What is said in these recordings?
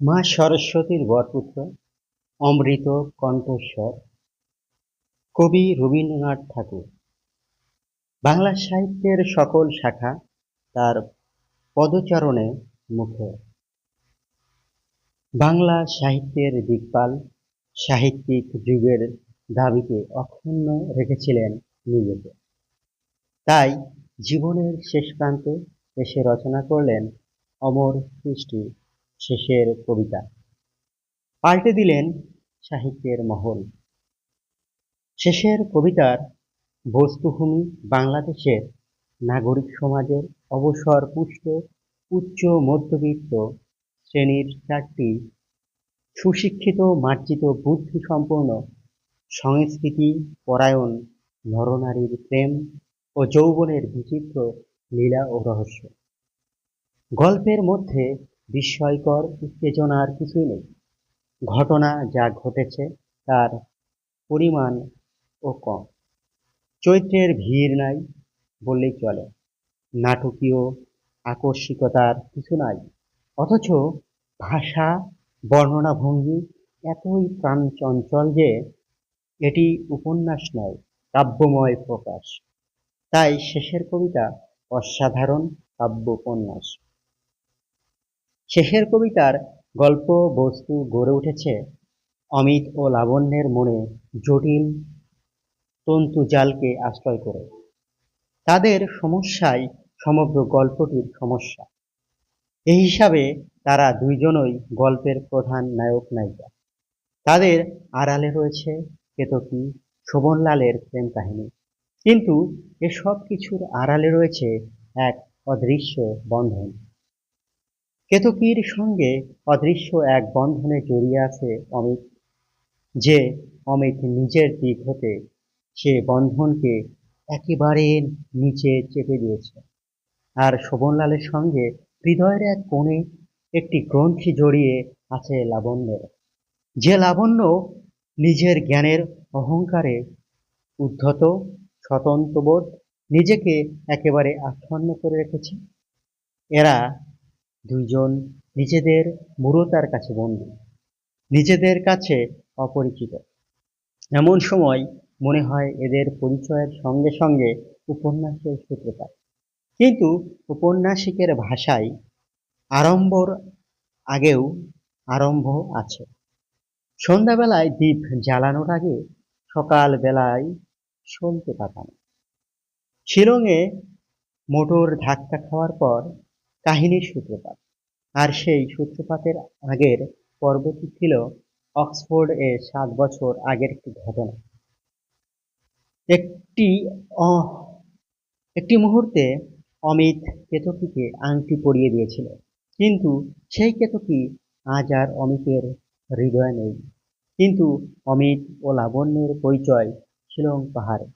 মা সরস্বতীর বরপুত্র, অমৃত কণ্ঠস্বর, কবি রবীন্দ্রনাথ ঠাকুর। বাংলা সাহিত্যের সকল শাখা তার পদচারণে মুখে বাংলা সাহিত্যের দিকপাল সাহিত্যিক যুগের দাবিকে অক্ষুণ্ণ রেখেছিলেন নিজেকে। তাই জীবনের শেষ প্রান্তে এসে রচনা করলেন অমর সৃষ্টি শেষের কবিতা। পাল্টে দিলেন সাহিত্যের মহল। শেষের কবিতার বস্তুভূমি বাংলাদেশের নাগরিক সমাজের অবসর পুষ্ট উচ্চ মধ্যবিত্ত শ্রেণির চারটি সুশিক্ষিত মার্জিত বুদ্ধি সম্পন্ন সংস্কৃতি পরায়ণ নরনারীর প্রেম ও যৌবনের বিচিত্র লীলা ও রহস্য। গল্পের মধ্যে বিস্ময়কর উত্তেজনার কিছুই নেই। ঘটনা যা ঘটেছে তার পরিমাণ ও কম। চৈত্রের ভিড় নাই বললেই চলে। নাটকীয় আকস্মিকতার কিছু নাই। অথচ ভাষা, বর্ণনা ভঙ্গি এতই প্রাণ চঞ্চল যে, এটি উপন্যাস নয়, কাব্যময় প্রকাশ। তাই শেষের কবিতা অসাধারণ কাব্য উপন্যাস শেষের কবিতার গল্প, বস্তু গড়ে উঠেছে অমিত ও লাবণ্যের মনে জটিল তন্তুজালকে আশ্রয় করে। তাদের সমস্যাই সমগ্র গল্পটির সমস্যা। এই হিসাবে তারা দুইজনই গল্পের প্রধান নায়ক নায়িকা। তাদের আড়ালে রয়েছে কেতকী, শোভনলালের প্রেম কাহিনী। কিন্তু এসব কিছুর আড়ালে রয়েছে এক অদৃশ্য বন্ধন। কেতকীর সঙ্গে অদৃশ্য এক বন্ধনে জড়িয়ে আছে অমিত। যে অমিত নিজের দিক হতে সে বন্ধনকে একেবারে নিচে চেপে দিয়েছে। আর শোভনলালের সঙ্গে হৃদয়ের এক কোণে একটি গ্রন্থি জড়িয়ে আছে লাবণ্যের যে লাবণ্য নিজের জ্ঞানের অহংকারে উদ্ধত, স্বতন্ত্রবোধ, নিজেকে একেবারে আচ্ছন্ন করে রেখেছে, এরা দুইজন নিজেদের মূরতার কাছে বন্দী নিজেদের কাছে অপরিচিত। এমন সময় মনে হয় এদের পরিচয়ের সঙ্গে সঙ্গে উপন্যাসের সূত্রপাত। কিন্তু উপন্যাসিকের ভাষায় আরম্ভর আগেও আরম্ভ আছে। সন্ধ্যাবেলায় দ্বীপ জ্বালানোর আগে সকাল বেলায় সলতে পাতানো। শিলংয়ে মোটর ধাক্কা খাওয়ার পর কাহিনীর সূত্রপাত। আর সেই সূত্রপাতের আগের পর্বটি ছিল অক্সফোর্ড এ সাত বছর আগের একটি ঘটনা। একটি একটি মুহূর্তে অমিত কেতকীকে আংটি পরিয়ে দিয়েছিল। কিন্তু সেই কেতকী আজ আর অমিতের হৃদয় নেই। কিন্তু অমিত ও লাবণ্যের পরিচয় শিলং পাহাড়ে।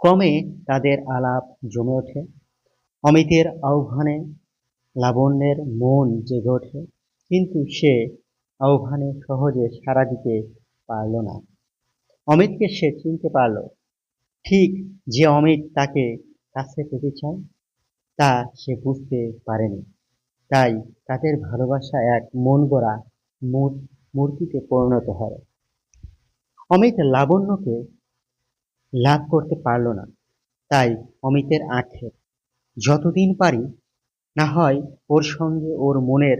ক্রমে তাদের আলাপ জমে ওঠে। অমিতের আহ্বানে লাবণ্যের মন জেগে ওঠে, কিন্তু সে আহ্বানে সহজে সাড়া দিতে পারল না। অমিতকে সে চিনতে পারল, ঠিক যে অমিত তাকে কাছে পেতে চায়, তা সে বুঝতে পারেনি। তাই তাদের ভালোবাসা এক মন গড়া মূর্তিতে পরিণত হয়। অমিত লাবণ্যকে লাভ করতে পারল না, তাই অমিতের আক্ষেপ যতদিন পারি, না হয় ওর সঙ্গে ওর মনের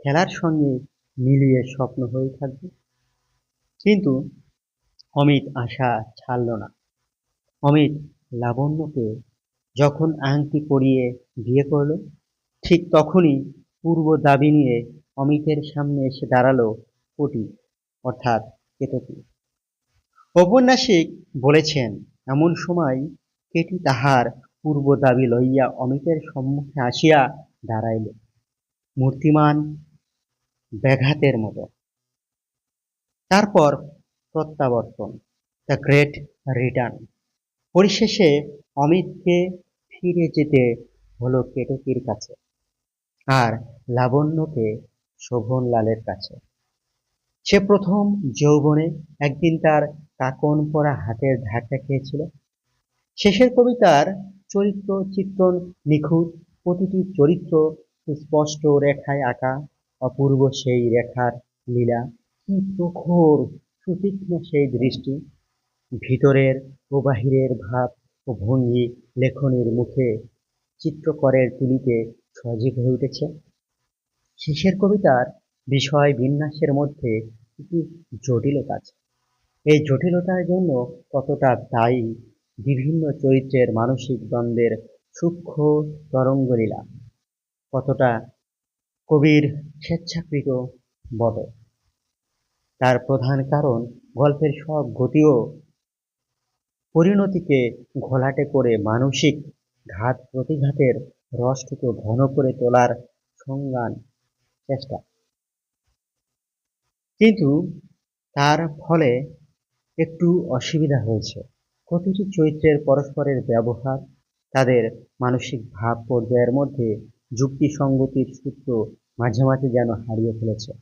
খেলার সঙ্গে মিলিয়ে স্বপ্ন হয়ে থাকবে। কিন্তু অমিত আশা ছাড়ল না। অমিত লাবণ্যকে যখন আংটি পরিয়ে বিয়ে করল, ঠিক তখনই পূর্ব দাবি নিয়ে অমিতের সামনে এসে দাঁড়াল কোটি অর্থাৎ কেতকী। ঔপন্যাসিক বলেছেন, এমন সময় কেটি তাহার পূর্ব দাবি লইয়া অমিতের সম্মুখে আসিয়া দাঁড়াইল। মূর্তিমান ব্যাঘাতের মতো। তারপর প্রত্যাবর্তন, দ্য গ্রেট রিটার্ন। পরিশেষে অমিতকে ফিরে যেতে হলো কেটকির কাছে আর লাবণ্যকে শোভনলালের কাছে। সে প্রথম যৌবনে একদিন তার কাকন পরা হাতের ধাক্কা খেয়েছিল। শেষের কবিতার চরিত্র চিত্রণ নিখুঁত। প্রতিটি চরিত্র স্পষ্ট রেখায় আঁকা, অপূর্ব সেই রেখার লীলা। কি প্রখর, সুতীক্ষ্ণ সেই দৃষ্টি। ভিতরের ও বাহিরের ভাব ও ভঙ্গি লেখনের মুখে চিত্রকরের তুলিতে সজীব হয়ে উঠেছে। শেষের কবিতার বিষয় বিন্যাসের মধ্যে একটি জটিলতা আছে। এই জটিলতার জন্য কতটা দায়ী বিভিন্ন চরিত্রের মানসিক দ্বন্দ্বের সূক্ষ্ম তরঙ্গলীলা কতটা কবির স্বেচ্ছাকৃত বদ তার প্রধান কারণ গল্পের সব গতি ও পরিণতিকে ঘোলাটে করে মানসিক ঘাত প্রতিঘাতের রসটুকু ঘন করে তোলার সংজ্ঞান চেষ্টা। কিন্তু তার ফলে একটু অসুবিধা হয়েছে। প্রতিটি চরিত্রের পরস্পরের ব্যবহার, তাদের মানসিক ভাব পর্যায়ের মধ্যে যুক্তি সঙ্গতির সূত্র মাঝে মাঝে যেন হারিয়ে ফেলেছে।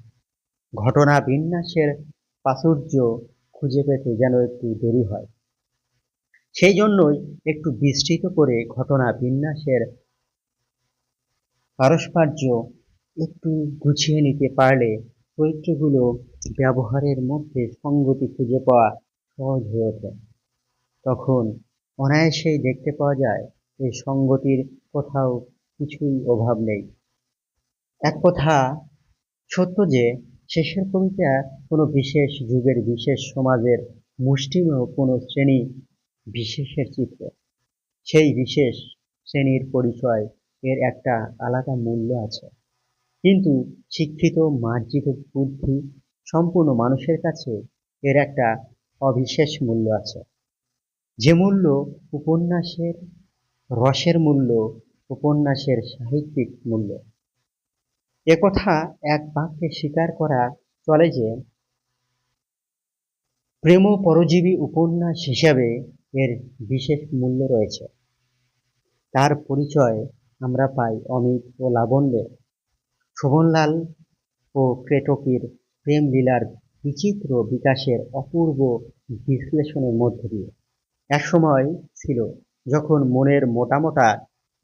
ঘটনা বিন্যাসের প্রাচুর্য খুঁজে পেতে যেন একটু দেরি হয়। সেই জন্যই একটু বিস্তৃত করে ঘটনা বিন্যাসের পারস্পর্য একটু গুছিয়ে নিতে পারলে চরিত্রগুলো ব্যবহারের মধ্যে সঙ্গতি খুঁজে পাওয়া সহজ হয়ে ওঠে। তখন অনায়াসেই দেখতে পাওয়া যায় এই সঙ্গতির কোথাও কিছুই অভাব নেই। এক কথা সত্য যে, শেষের কবিতা কোনো বিশেষ যুগের বিশেষ সমাজের মুষ্টিমেয় কোনো শ্রেণি বিশেষের চিত্র। সেই বিশেষ শ্রেণির পরিচয় এর একটা আলাদা মূল্য আছে। কিন্তু শিক্ষিত, মার্জিত বুদ্ধি সম্পূর্ণ মানুষের কাছে এর একটা অবিশেষ মূল্য আছে। যে মূল্য উপন্যাসের রসের মূল্য, উপন্যাসের সাহিত্যিক মূল্য। একথা এক বাক্যে স্বীকার করা চলে যে প্রেম পরজীবী উপন্যাস হিসাবে এর বিশেষ মূল্য রয়েছে। তার পরিচয় আমরা পাই অমিত ও লাবণ্যের। শোভনলাল ও ক্রেটকির প্রেম লীলার বিচিত্র বিকাশের অপূর্ব বিশ্লেষণের মধ্য দিয়ে। একসময় ছিল যখন মনের মোটা মোটা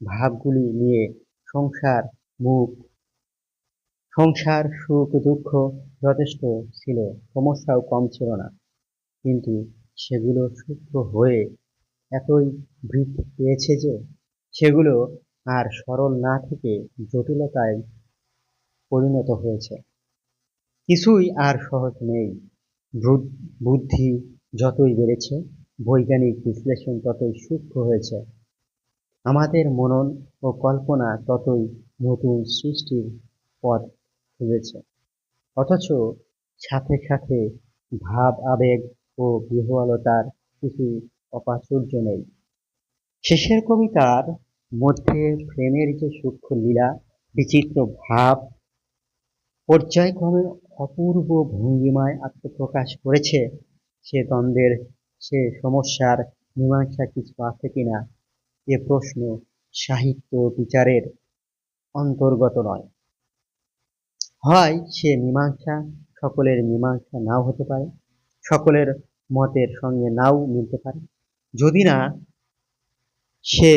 ভাবগুলি নিয়ে সংসার, মুখ, সংসার সুখ, দুঃখ যথেষ্ট ছিল, সমস্যাও কম ছিল না। কিন্তু সেগুলো সূক্ষ্ম হয়ে এতই বৃদ্ধি পেয়েছে যে সেগুলো আর সরল না থেকে জটিলতায় পরিণত হয়েছে। কিছুই আর সহজ নেই। বুদ্ধি যতই বেড়েছে বৈজ্ঞানিক বিশ্লেষণ ততই সূক্ষ্ম হয়েছে। আমাদের মনন ও কল্পনা ততই নতুন সৃষ্টির পথ খুঁজেছে অথচ সাথে সাথে ভাব, আবেগ ও বিহ্বলতার কিছু অপাচুর্য নেই। শেষের কবিতার মধ্যে প্রেমের যে সূক্ষ্ম লীলা, বিচিত্র ভাব, পর্যায়ক্রমে অপূর্ব ভঙ্গিমায় আত্মপ্রকাশ করেছে সে দ্বন্দ্বের সে সমস্যার মীমাংসা কিছু আছে কিনা এ প্রশ্ন সাহিত্য বিচারের অন্তর্গত নয়। হয় সে মীমাংসা, সকলের মীমাংসা নাও হতে পারে, সকলের মতের সঙ্গে নাও মিলতে পারে। যদি না, সে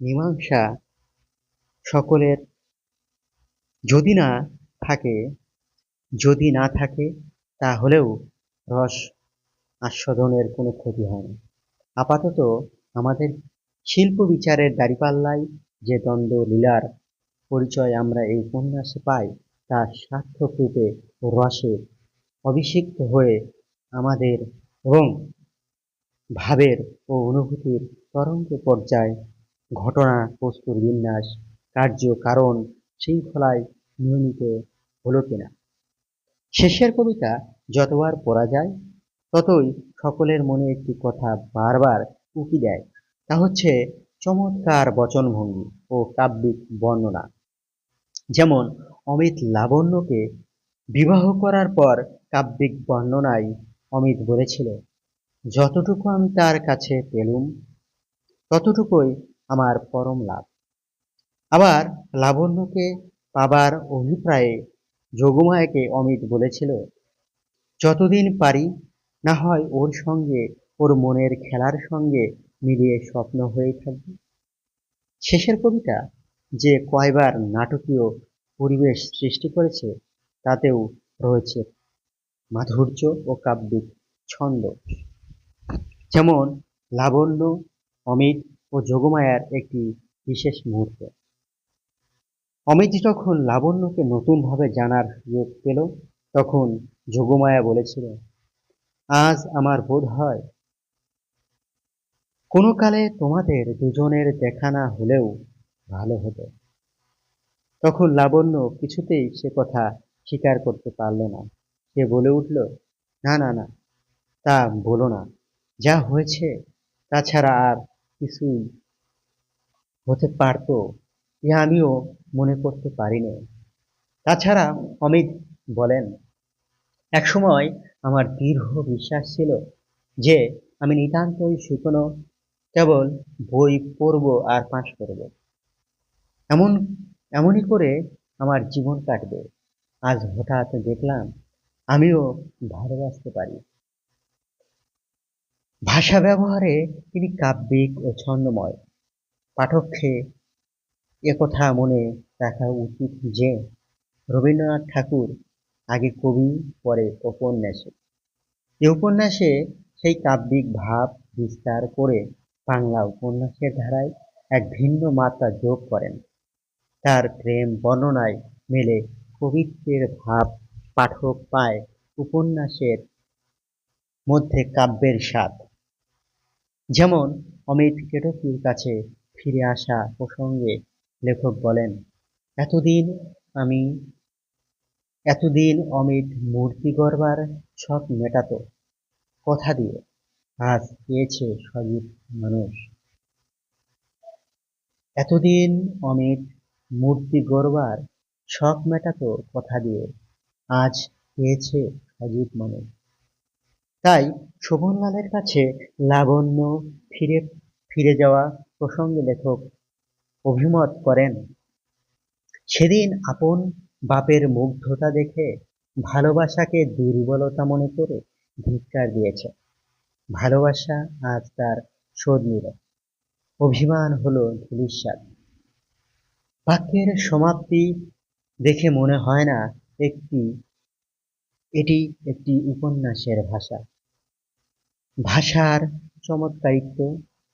মীমাংসা সকলের যদি না থাকে, যদি না থাকে, তাহলেও রস আস্বাদনের কোনো ক্ষতি হয় না। আপাতত আমাদের শিল্প বিচারের দাঁড়িপাল্লায় যে দ্বন্দ্ব লীলার পরিচয় আমরা এই উপন্যাসে পাই, তা সার্থক রূপে রসে অভিষিক্ত হয়ে আমাদের এবং ভাবের ও অনুভূতির তরঙ্গ পর্যায় ঘটনা, বস্তুর বিন্যাস, কার্য, কারণ, শৃঙ্খলায় নিয়মিত হলো কিনা। শেষের কবিতা যতবার পড়া যায় ততই সকলের মনে একটি কথা বারবার উকি দেয়। তা হচ্ছে চমৎকার বচনভঙ্গি ও কাব্যিক বর্ণনা। যেমন অমিত লাবণ্যকে বিবাহ করার পর কাব্যিক বর্ণনায় অমিত বলেছিল, যতটুকু আমি তার কাছে পেলুম, ততটুকুই আমার পরম লাভ। আবার লাবণ্যকে পাবার অভিপ্রায়ে যোগমায়াকে অমিত বলেছিল, যতদিন পারি না হয় ওর সঙ্গে, ওর মনের খেলার সঙ্গে মিলিয়ে স্বপ্ন হয়ে থাকবে? শেষের কবিতা যে কয়বার নাটকীয় পরিবেশ সৃষ্টি করেছে, তাতেও রয়েছে মাধুর্য ও কাব্যিক ছন্দ। যেমন লাবণ্য, অমিত ও যোগমায়ার একটি বিশেষ মুহূর্ত। অমিত যখন লাবণ্যকে নতুনভাবে জানার সুযোগ পেল, তখন যোগমায়া বলেছিল আজ আমার বোধ হয় কোনো কালে তোমাদের দুজনের দেখা না হলেও ভালো হতো। তখন লাবণ্য কিছুতেই সে কথা স্বীকার করতে পারল না। সে বলে উঠল, না না না, তা বলো না। যা হয়েছে তাছাড়া আর কিছুই হতে পারতো এ আমিও মনে করতে পারিনি। তাছাড়া অমিত বলেন একসময় আমার দীর্ঘ বিশ্বাস ছিল যে আমি নিতান্তই শুকনো কেবল বই পড়ব আর পাশ করব। এমন, এমনই করে আমার জীবন কাটবে। আজ হঠাৎ দেখলাম আমিও ভালোবাসতে পারি। ভাষা ব্যবহারে তিনি কাব্যিক ও ছন্দময়। পাঠককে একথা মনে রাখা উচিত যে রবীন্দ্রনাথ ঠাকুর আগে কবি, পরে উপন্যাসে। এ উপন্যাসে সেই কাব্যিক ভাব বিস্তার করে বাংলা উপন্যাসের ধারায় এক ভিন্ন মাত্রা যোগ করেন। তার প্রেম বর্ণনায় মেলে কবিত্বের ভাব পাঠক পায় উপন্যাসের মধ্যে কাব্যের স্বাদ। যেমন অমিত কেটকির কাছে ফিরে আসা প্রসঙ্গে লেখক বলেন, এতদিন আমি এতদিন অমিত মূর্তি গড়বার শখ মেটাতো। কথা দিয়ে আজ পেয়েছে সজীব মানুষ। এতদিন অমিত মূর্তি গড়বার শখ মেটাতো, কথা দিয়ে আজ পেয়েছে সজীব মানুষ। তাই শোভনলালের কাছে লাবণ্য ফিরে ফিরে যাওয়া প্রসঙ্গে লেখক অভিমত করেন, সেদিন আপন বাপের মুগ্ধতা দেখে ভালোবাসাকে দুর্বলতা মনে করে ধিক্কার দিয়েছে। ভালোবাসা আজ তার শোধ নিল। অভিমান হলো ধুলিস্বাদ বাক্যের সমাপ্তি দেখে মনে হয় না একটি, এটি একটি উপন্যাসের ভাষা। ভাষার চমৎকারিত্ব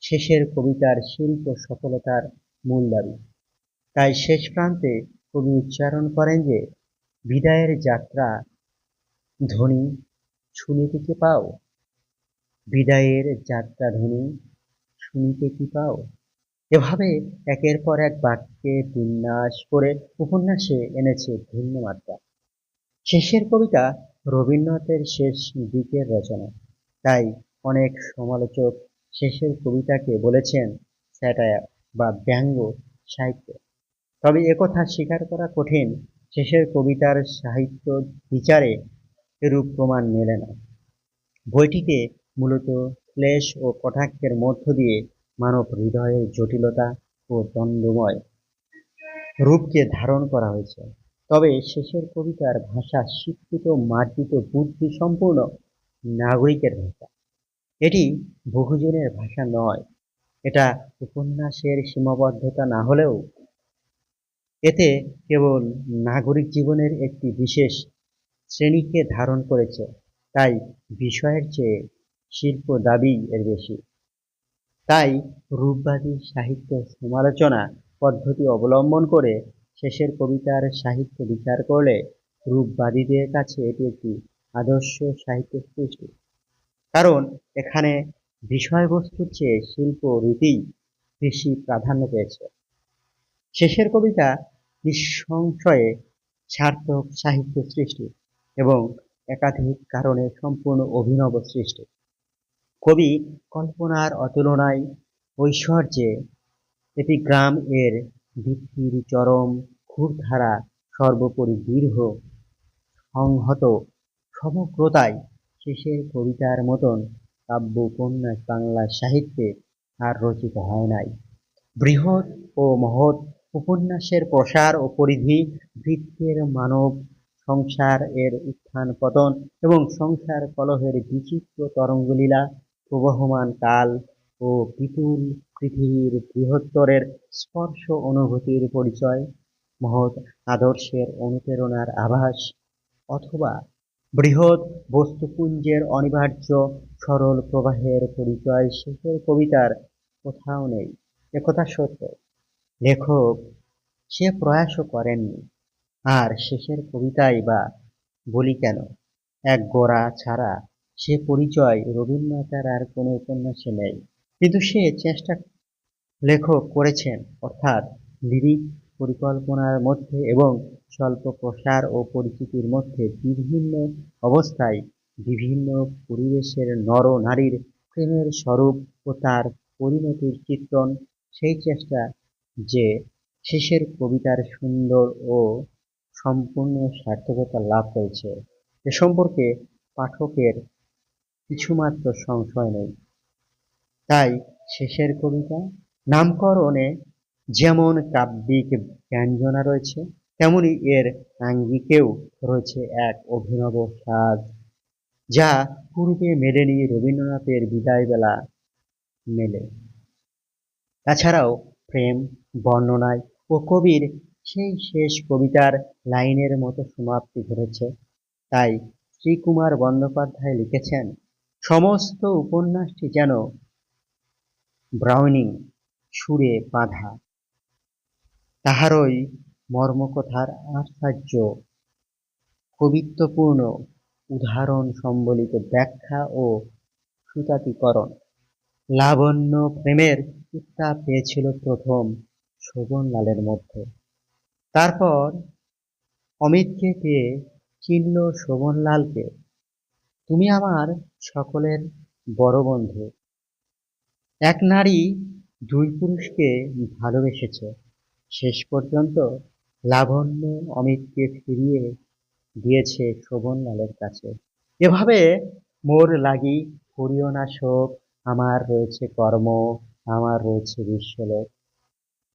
শেষের কবিতার শিল্প সফলতার মূল দাবি। তাই শেষ প্রান্তে কবি উচ্চারণ করেন যে, বিদায়ের যাত্রা ধ্বনি শুনিতে কি পাও? বিদায়ের যাত্রা ধ্বনি শুনিতে কি পাও? এভাবে একের পর এক বাক্যে বিন্যাস করে উপন্যাসে এনেছে ভিন্ন মাত্রা। শেষের কবিতা রবীন্দ্রনাথের শেষ দিকের রচনা। তাই অনেক সমালোচক শেষের কবিতাকে বলেছেন স্যাটায়ার বা ব্যঙ্গ সাহিত্য। তবে একথা স্বীকার করা কঠিন। শেষের কবিতার সাহিত্য বিচারে এরূপ প্রমাণ মেলে না। বইটিতে মূলত ক্লেশ ও কটাক্ষের মধ্য দিয়ে মানব হৃদয়ের জটিলতা ও দ্বন্দ্বময় রূপকে ধারণ করা হয়েছে। তবে শেষের কবিতার ভাষা শিক্ষিত মার্জিত বুদ্ধি সম্পূর্ণ নাগরিকের ভাষা। এটি বহুজনের ভাষা নয়। এটা উপন্যাসের সীমাবদ্ধতা না হলেও এতে কেবল নাগরিক জীবনের একটি বিশেষ শ্রেণীকে ধারণ করেছে, তাই বিষয়ের চেয়ে শিল্প দাবি এর বেশি। তাই রূপবাদী সাহিত্য সমালোচনা পদ্ধতি অবলম্বন করে শেষের কবিতার সাহিত্য বিচার করলে রূপবাদীদের কাছে এটি একটি আদর্শ সাহিত্য সৃষ্টি। কারণ এখানে বিষয়বস্তুর চেয়ে শিল্প রীতি বেশি প্রাধান্য পেয়েছে। শেষের কবিতা নিঃসংশয়ে সার্থক সাহিত্য সৃষ্টি এবং একাধিক কারণে সম্পূর্ণ অভিনব সৃষ্টি। কবি কল্পনার অতুলনায় ঐশ্বর্যে এটি গ্রাম এর ভিত্তির চরম ক্ষুরধারা সর্বোপরি দীর্ঘ, সংহত সমগ্রতায় শেষের কবিতার মতন কাব্য উপন্যাস বাংলা সাহিত্যে আর রচিত হয় নাই। বৃহৎ ও মহৎ উপন্যাসের প্রসার ও পরিধি বৃত্তের মানব সংসার এর উত্থান পতন এবং সংসার কলহের বিচিত্র তরঙ্গলীলা, প্রবহমান কাল ও বিপুল পৃথিবীর বৃহত্তরের স্পর্শ অনুভূতির পরিচয়, মহৎ আদর্শের অনুপ্রেরণার আভাস অথবা বৃহৎ বস্তুপুঞ্জের অনিবার্য সরল প্রবাহের পরিচয় শেষের কবিতার কোথাও নেই। একথা সত্য। লেখক সে প্রয়াসও করেননি। আর শেষের কবিতাই বা বলি কেন? এক গোড়া ছাড়া সে পরিচয় রবীন্দ্রনাথের আর কোনো উপন্যাসে নেই। কিন্তু সে চেষ্টা লেখক করেছেন, অর্থাৎ লিরিক পরিকল্পনার মধ্যে এবং স্বল্প প্রসার ও পরিচিতির মধ্যে বিভিন্ন অবস্থায় বিভিন্ন পরিবেশের নর নারীর প্রেমের স্বরূপ ও তার পরিণতির চিত্রণ সেই চেষ্টা যে শেষের কবিতার সুন্দর ও সম্পূর্ণ সার্থকতা লাভ করেছে। এ সম্পর্কে পাঠকের কিছুমাত্র সংশয় নেই। তাই শেষের কবিতা, নামকরণে যেমন কাব্যিক ব্যঞ্জনা রয়েছে, তেমনি এর আঙ্গিকেও রয়েছে এক অভিনব সাজ, যা পূর্বে মেলেনি রবীন্দ্রনাথের বিদায়বেলা মেলে। তাছাড়াও প্রেম, বর্ণনায় ও কবির সেই শেষ কবিতার লাইনের মতো সমাপ্তি ঘটেছে। তাই শ্রীকুমার বন্দ্যোপাধ্যায় লিখেছেন, সমস্ত উপন্যাসটি যেন ব্রাউনিং সুরে বাঁধা। তাহারই মর্মকথার আশ্চর্য, কবিত্বপূর্ণ উদাহরণ সম্বলিত ব্যাখ্যা ও সুতাতিকরণ। লাবণ্য প্রেমের উত্তাপ পেয়েছিল প্রথম শোভনলালের মধ্যে। তারপর অমিতকে পেয়ে চিনল শোভনলালকে? তুমি আমার সকলের বড় বন্ধু। এক নারী দুই পুরুষকে ভালোবেসেছে। শেষ পর্যন্ত লাবণ্য অমিতকে ফিরিয়ে দিয়েছে শোভনলালের কাছে। এভাবে মোর লাগি করিও না শোক, আমার রয়েছে কর্ম। আমার রয়েছে বিশ্বলোক।